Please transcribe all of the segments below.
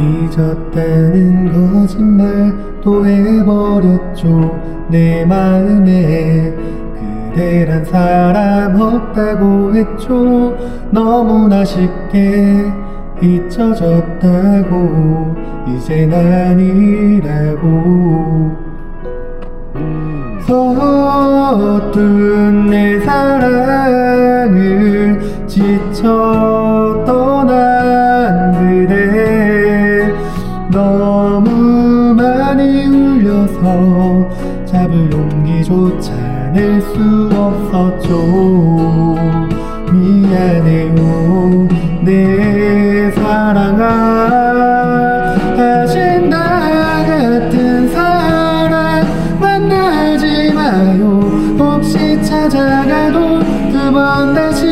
잊었다는 거짓말 또 해버렸죠. 내 마음에 그대란 사람 없다고 했죠. 너무나 쉽게 잊혀졌다고. 이젠 아니라고. 서툰 내 울려서 잡을 용기조차 낼 수 없었죠. 미안해요 내 사랑아. 다신 나 같은 사람 만나지 마요. 혹시 찾아가도 두 번 다시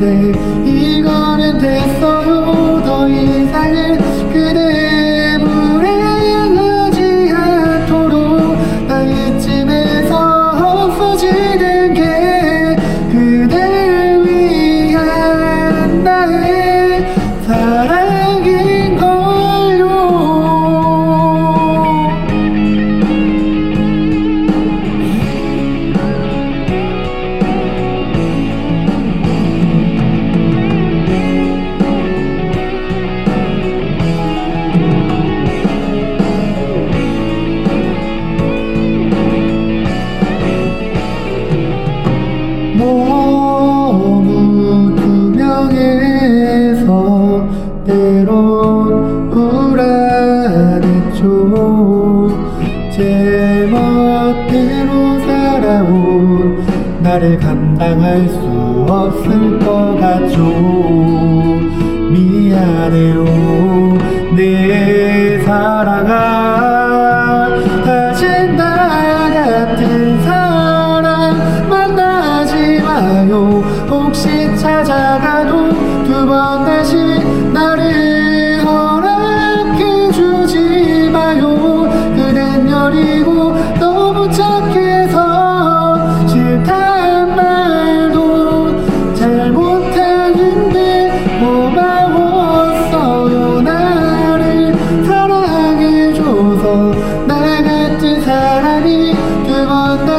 그대 이거면 됐어요. 더 이상은 그대 나를 감당할 수 없을 것 같죠 미안해요. 내 사랑아 다신 나 같은 사람 만나지 마요. 혹시 찾아가도 두 번 다시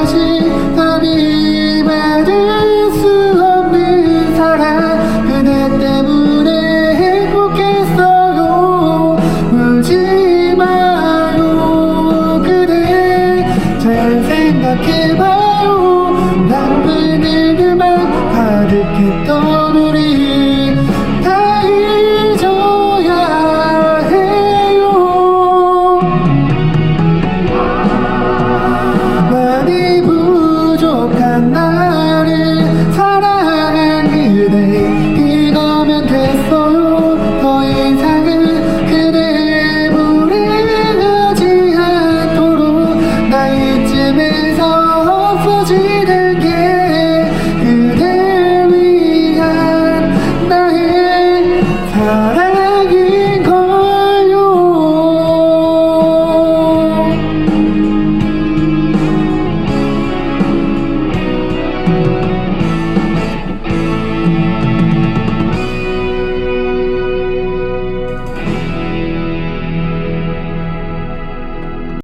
번